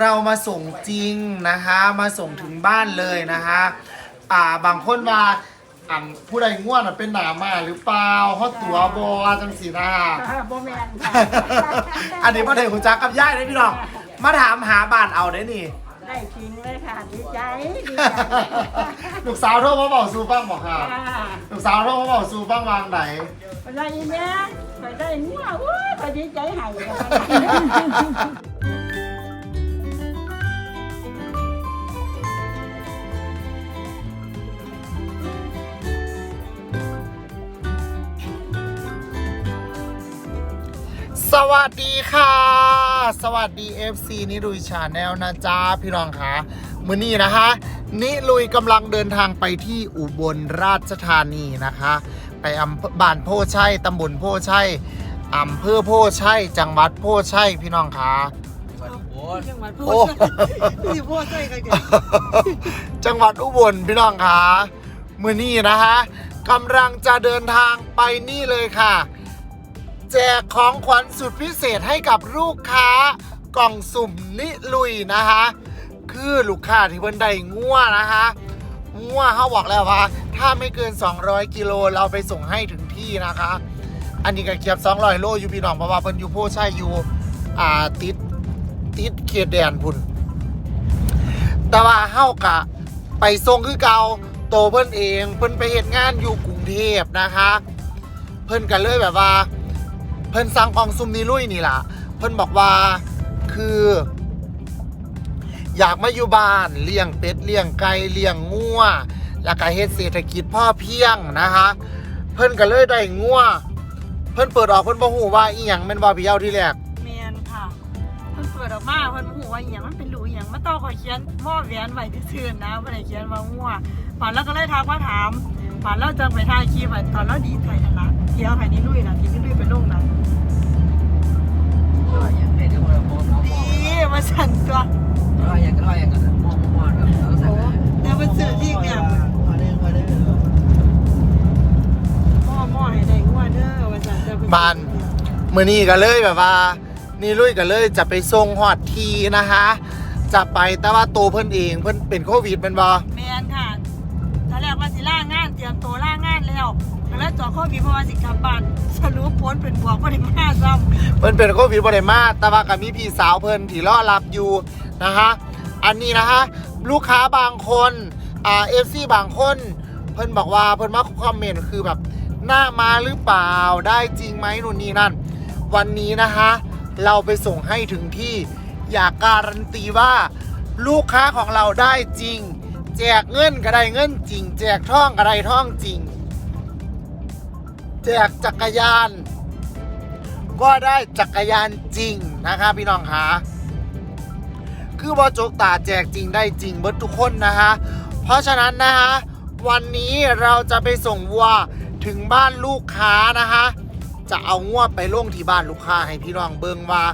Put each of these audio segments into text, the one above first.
เรามาส่งจริงนะคะ มาส่งถึงบ้านเลยนะคะอ่าบางคนว่าอ่าผู้ใดง่วนอะเป็นหนามาหรือเปล่าฮอดตัวบอจังสีนะโบแมนค่ะ อันนี้มาเถอะคุณจักกับย่ายได้พี่น้องมาถามหาบ้านเอาได้นี่ ได้จริงเลยค่ะดีใจดีใจลูกสาวโทรมาบอกซูฟังบอกค่ะค่ะลูกสาวโทรมาบอกซูฟังวางไหน ไปได้ยินไหมไปได้งัวโอ้ยไปดีใจให สวัสดีค่ะ สวัสดี FC นิรุยชาแนลนะจ๊ะพี่น้องคะมือนี้นะคะนิลุยกำลังเดินทางไปที่อุบลราชธานีนะคะ ไปอำเภอบ้านโพชัยตำบลโพชัยอำเภอโพชัยจังหวัดโพชัยพี่น้องคะจังหวัดโอ้พี่พูดใส่กันเกิดจังหวัดอุบลพี่น้องคะมือนี้นะคะกำลังจะเดินทางไปนี่เลยค่ะ แจกของขวัญสุดพิเศษให้กับลูกค้ากล่องสุ่มนิลุยนะคะคือลูกค้าที่เพิ่นได้งัวนะคะงัวเขาบอกแล้วว่าถ้าไม่เกิน 200 กิโลเราไปส่งให้ถึงที่นะคะ อันนี้ก็เกียบ200 โลอยู่พี่น้องเพราะว่าเพิ่นอยู่โพชัยอยู่อ่าติดติดเขตแดนพุ่นแต่ว่าเฮากะไปส่งคือเก่าโตเพิ่นเอง เพิ่นไปเฮ็ดงานอยู่กรุงเทพนะคะ เพิ่นกันเลยแบบว่า เพิ่นสั่งของซุมนี้ลุยนี่ล่ะ เพิ่นบอกว่าคือ อยากมาอยู่บ้านเลี้ยงเป็ดเลี้ยงไก่เลี้ยงงัวแล้วก็เฮ็ดเศรษฐกิจพ่อเพียงนะคะ เพิ่นก็เลยได้งัวเพิ่นเปิดออกเพิ่นบ่ฮู้ว่าอีหยังแม่นบ่พี่เยาที่แรก เมียนค่ะ เพิ่นเปิดออกมาเพิ่นหูว่าอหย่างมันเป็น ตอขอเขียนหม้อแหวนไว้ที่ซื่นนะบ่ได้เขียนว่างัวป่านแล้วก็เลยทักมาถามป่านเราจังไปถ่ายคลิปตอนเราดีใจนั่นละเที่ยวให้นี่ลุยนะที่นี่ลุยไปลงนะดีมาสั่นตัวแต่มันสื่อที่เนี่ยหม้อหม้อให้ได้งัวเด้อว่าสั่นแต่เพิ่บ้านมื่อนี้ก็เลยแบบว่า นี่ลุยก็เลยจะไปส่งฮอดทีนะคะ จะไปแต่ว่าตัวเพิ่นเองเพิ่นเป็นโควิดเป็นบอแมนค่ะตอนแรกว่าสิล่างานเตรียมตัวล่างานแล้วแต่แล้วจอดโควิดเพราะว่าสิกลับบ้านสรุปผลเป็นบวกบ่ได้มาซ้เพิ่นเป็นโควิดบ่ได้มาแต่ว่าก็มีพี่สาวเพิ่นที่รอรับอยู่นะคะ อันนี้นะคะลูกค้าบางคนอ่าเอฟซีบางคน เพิ่นบอกว่าเพิ่นมาคอมเมนต์คือแบบหน้ามาหรือเปล่าได้จริงไหมนู่นนี่นั่น วันนี้นะคะ เราไปส่งให้ถึงที่ อยากการันตีว่าลูกค้าของเราได้จริง แจกเงินก็ได้เงินจริง แจกท่องก็ได้ท่องจริง แจกจักรยาน ก็ได้จักรยานจริงนะคะพี่น้องคะคือบอจกตาแจกจริงได้จริงเบิดทุกคนนะคะเพราะฉะนั้นนะคะวันนี้เราจะไปส่งวัวถึงบ้านลูกค้านะคะ จะเอางวไปลงที่บ้านลูกค้าให้พี่น้องเบิงว่า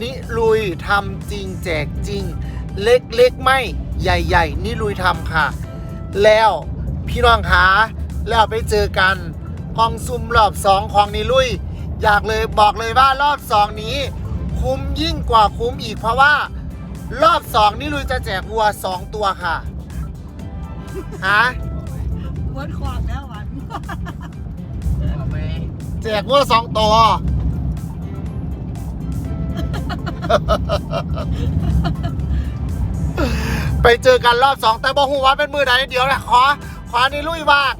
นิลุยทำจริงแจกจริง เล็กๆไม่ใหญ่ ๆ นิลุยทำค่ะ แล้วพี่น้องคะแล้วไปเจอกันกองซุ่มรอบสองของนิลุย อยากเลยบอกเลยว่ารอบสองนี้ คุ้มยิ่งกว่าคุ้มอีกเพราะว่า รอบสองนิลุยจะแจกวัวสองตัวค่ะฮะำวนขวางแล้วหวันแจกวัวสองตัว ไปเจอกันรอบสองแต่บอกหูว่าเป็นมือไหนเดี๋ยวนะขอขอนี่ลุยว่าง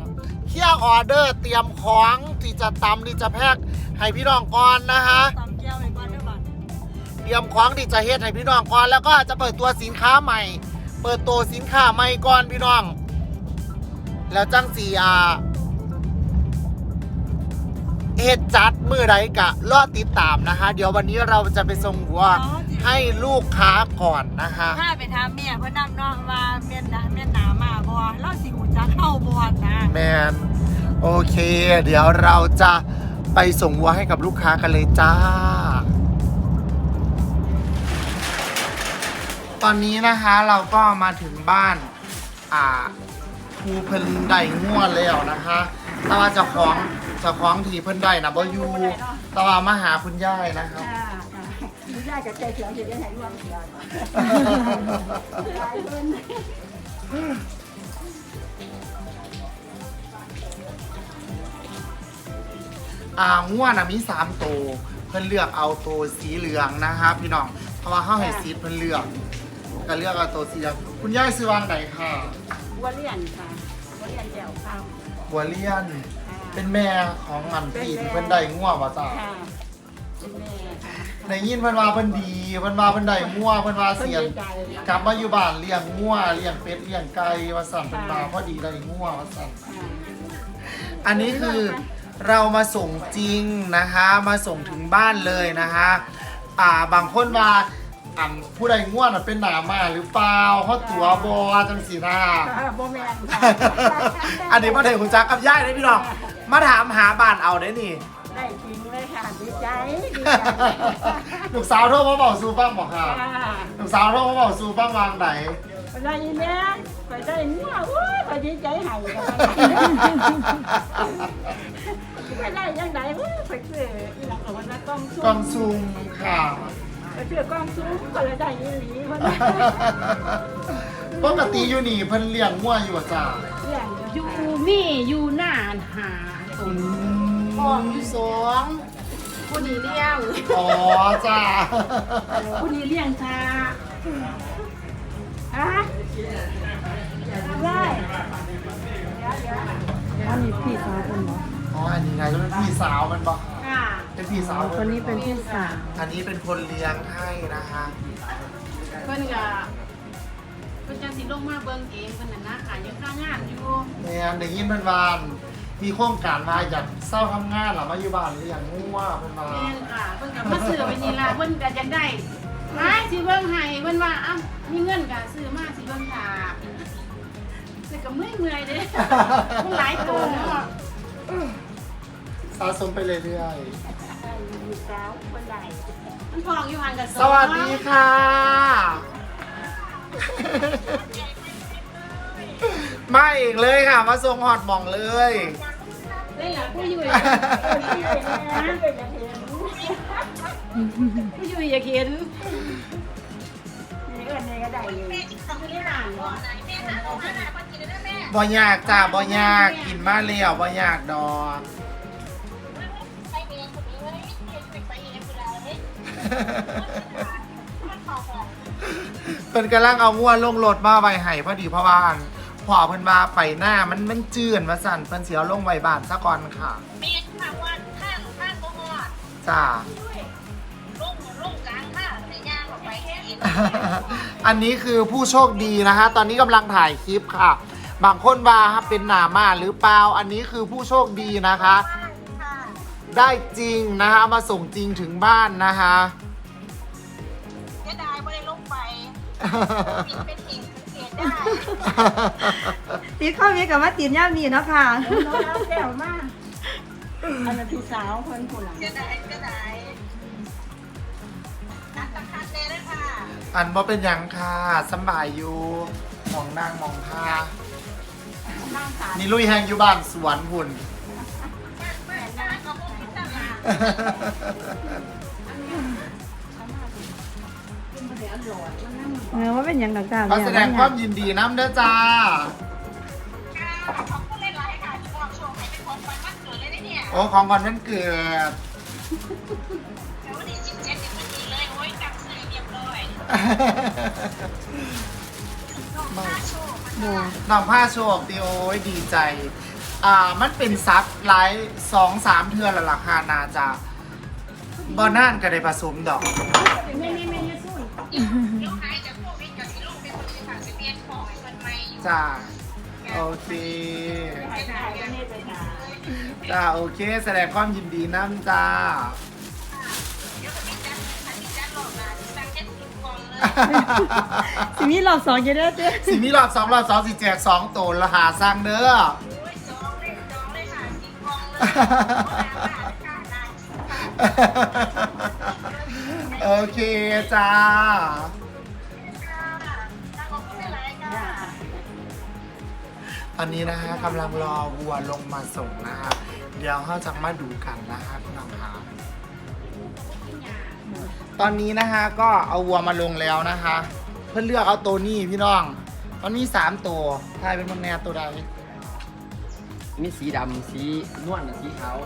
เที่ยงออเดอร์เตรียมของที่จะตำที่จะแพ็กให้พี่น้องก่อนนะฮะตำแก้วไปก่อนเด้อบัดเตรียมของที่จะเฮ็ดให้พี่น้องก่อนแล้วก็จะเปิดตัวสินค้าใหม่ เปิดตัวสินค้าใหม่ก่อนพี่น้อง แล้วจังสีอา เฮ็ดจัดมือไรกะรอติดตามนะคะ เดี๋ยววันนี้เราจะไปส่งหัวให้ลูกค้าก่อนนะคะถ้าไปถามเมียเพิ่นนำเนาะว่าเมียนหนาเมียนหนามาบ่เราสิหูจักเข้าบ่นะแมนโอเค เดี๋ยวเราจะไปส่งวัวให้กับลูกค้ากันเลยจ้า ตอนนี้นะคะเราก็มาถึงบ้านอ่า ภูเพิ่นได้ง่วแล้วนะคะ แต่ว่าเจะคล้าของเจะคล้าของทีเพิ่นได้นะบ่อยู่แต่ว่ามาหาคุณย่ายนะครับ ค่ะค่ะได้กับใจเสียงจะได้ให้ร่วมเสียงหลายคนอ่าง่วน่ะมีสามตัวเพิ่นเลือกเอาตัวสีเหลืองนะครับพี่น้องเพราะว่าเขาให้ซีเพิ่นเลือก ก็เลือกเอาตัวสีเหลืองคุณย่ายซื้อวางไหนค่ะบัวเลียนค่ะบัวเลียนแก้วข้าวบัวเลียน ค่ะเป็นแม่ของมันพี่ที่เพิ่นได้ง่วว่าจ้าค่ะเป็นแม่ค่ะในยินเพิ่นว่าเพิ่นดีเพิ่นว่าเพิ่นได้ง่วเพิ่นว่าเสียนพิ่นดีใจกลับมาอยู่บ้านเลี้ยงง่วเลี้ยงเป็ดเลี้ยงไก่ว่าสั่นเพิ่นว่าค่ะพอดีได้ง่วว่าสั่นค่ะอันนี้คือเรามาส่งจริงนะคะ มาส่งถึงบ้านเลยนะคะ อ่าบางคนว่า อ่าผู้ใดง่วน่ะเป็นหนามาหรือเปล่าเพราะตัวบอจังสีนะค่ะบ่แม่นค่ะ อันนี้มาถึงคุณจักกับย่ายได้พี่น้องมาถามหาบ้านเอาได้นี่ ได้จริงเลยค่ะดีใจดีใจลูกสาวโทรมาบอกซูฟังบอกค่ะค่ะลูกสาวโทรมาบอกซูฟังวางไหนไปได้ยินแม่ไปได้งัวโอ้ยไปดีใจให้กับไปได้ยังไงโอ้ยไปซื้ออีหลังของมันนะกล้องซูกองซูมค่ะ ไปซื้อกล้องซูก็เลยได้ยีหลีมันปกติอยู่นี่เพิ่นเลี้ยงง่วอยู่อะจ้าเรื่องออยู่ยู่มีอยู่หน้าหาอืพ่อมอยู่สองผู้นี้เลี้ยงอ๋อจ้าผู้นี้เลี้ยงชาฮะได้อันนี้พี่สาวคนบอกอ๋ออันนี้ไงก็เป็นพี่สาวมันบอกค่ะ เป็นพี่สาวคนนี้เป็นพี่สาวอันนี้เป็นคนเลี้ยงให้นะคะเพิ่นก็เพิ่นจะสิลงมาเบิ่งเองเพิ่นน่ะนะค่ะยังค่างานอยู่แม่นได้ยินเพิ่นวานมีโครงการมาอยากเศร้าทำงานหรอมาอยู่บ้านเลี้ยงง่วเพิ่นว่าแม่นค่ะเพิ่นก็มาซื้อไปนี่ล่ะเพิ่นก็อยากได้หลายสิเบิ่งให้เพิ่นว่าอ้าวมีเงินก็ซื้อมาสิเบิ่งค่ะแต่ก็เมื่อยๆเด้มันหลายโตเนาะ สะสมไปเรื่อยได้อยู่สาวคนใดมันพองอยู่ห่างกันๆสวัสดีค่ะ มาอีกเลยค่ะ มาส่งฮอตหมองเลยได้หลังผู้อยู่เออที่เป็นแม่เป็นอย่างเห็นผู้อยู่อยากเห็นนี่เอิ้นนี่ก็ได้อยู่บ่ยากจ้าบ่ยากกินมาแล้วบ่ยากดอก เป็นกำลังเอาง่วนลงรถมาไว้ให้พอดีเพราะว่าอั่นพ่อเพิ่นว่าไปหน้ามันมันจืดมาสั่นเพิ่นสิเอาลงไว้บ้านซะก่อนค่ะเมียค่ะวันข้างข้างก็หอดจ้า ลุ่งลุ่งกลางค่ะในย่างออกไปกินอันนี้คือผู้โชคดีนะคะ ตอนนี้กำลังถ่ายคลิปค่ะ บางคนว่าเป็นหนามาหรือเปล่า อันนี้คือผู้โชคดีนะคะ ค่ะ ได้จริงนะคะเอามาส่งจริงถึงบ้านนะคะ กินเป็นหิ่งสังเกตได้ตีข้าวมีกับว่าตีนย่ามีเนาะค่ะ น้องเอาแก้วมาอันนั้นพี่สาวคนผู้หลังเสียดายเสียดายนักสำคัญเลยนะค่ะอันว่าเป็นหยังค่ะสำบายอยู่มองนางมองทานั่งสารนี่ลุยแหงอยู่บ้านสวนหุ่น แม่จ้าเขาคงคิดตลา เออว่าเป็นหยังดังจ้าขอแสดงความยินดีน้ำเด้อจ้าค่ะขอบคุณหลายๆค่ะชอบชมให้เป็นของขวัญวันเกิดเลยนะเนี่ยโอ้ของวันวันเกิดแต่วันที่สิบเจ็ดเนี่ยมันดีเลยโอ้ยจับซื้อเรียบร้อยน้องข้าโชคมันน้องผ้าโชคดีโอ้ยดีใจ อ่า มันเป็นซับไลฟ์สองสามเทือนและราคานาจะบอน่านก็ได้ผสมดอก ไม่ไม่ไม่ ยืดสู้เดี๋ยวหายจากโควิดกับสิลูกเป็นคนที่ผ่านจะเปลี่ยนของให้คนใหม่อยู่จ้าโอเคถ่ายถ่ายก็นี่ไปถ่ายจ้าโอเค แสดงความยินดีน้ำจ้าเดี๋ยวจะมีจันทันมีจันหลอกนะสั่งแค่สิบกล่องเลยสิมีรอบสองจะได้เจ้สิมีรอบสองรอบสองสิแจกสองตัวละหาสร้างเด้อโอ้ยจองเลยจองเลยค่ะสิบกล่องเลยค่ะได้ค่ะโอ เคจ้าอบคุณหลายๆค่ะตอนนี้นะฮะกำลังรอวัวลงมาส่งนะฮะเดี๋ยวเขาจะมาดูกันนะฮะพี่น้องคะตอนนี้นะคะก็เอาวัวมาลงแล้วนะคะ เพื่อเลือกเอาตัวนี้พี่น้องมันมีสามตัวทายเป็นมันแน่ตัวใดมีสีดำสีนวลสีขาว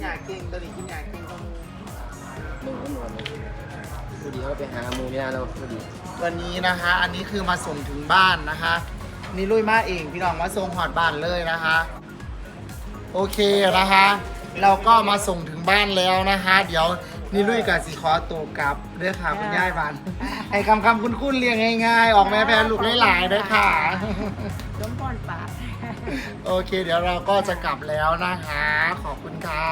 อย่างอยากเก่งตัวนี้กินอยากเก่งตัวนี้มึงก็นวลเลยพอดีเขาไปหาหมูเนี่ยเราพอดีวันนี้นะคะ อันนี้คือมาส่งถึงบ้านนะคะ นี่ลุยมาเองพี่น้องมาส่งหอดบ้านเลยนะคะ โอเคนะคะ เราก็มาส่งถึงบ้านแล้วนะคะ เดี๋ยวนี่ลุยกับสีขอตัวกลับเด้อค่ะคุณย่ายบันไอ้คำคำคุ้นคุ้นๆเรียงง่ายๆ ออกแม่แพนลูกหลายๆเด้อค่ะสมพรปาก โอเค เดี๋ยวเราก็จะกลับแล้วนะคะ ขอบคุณค่ะ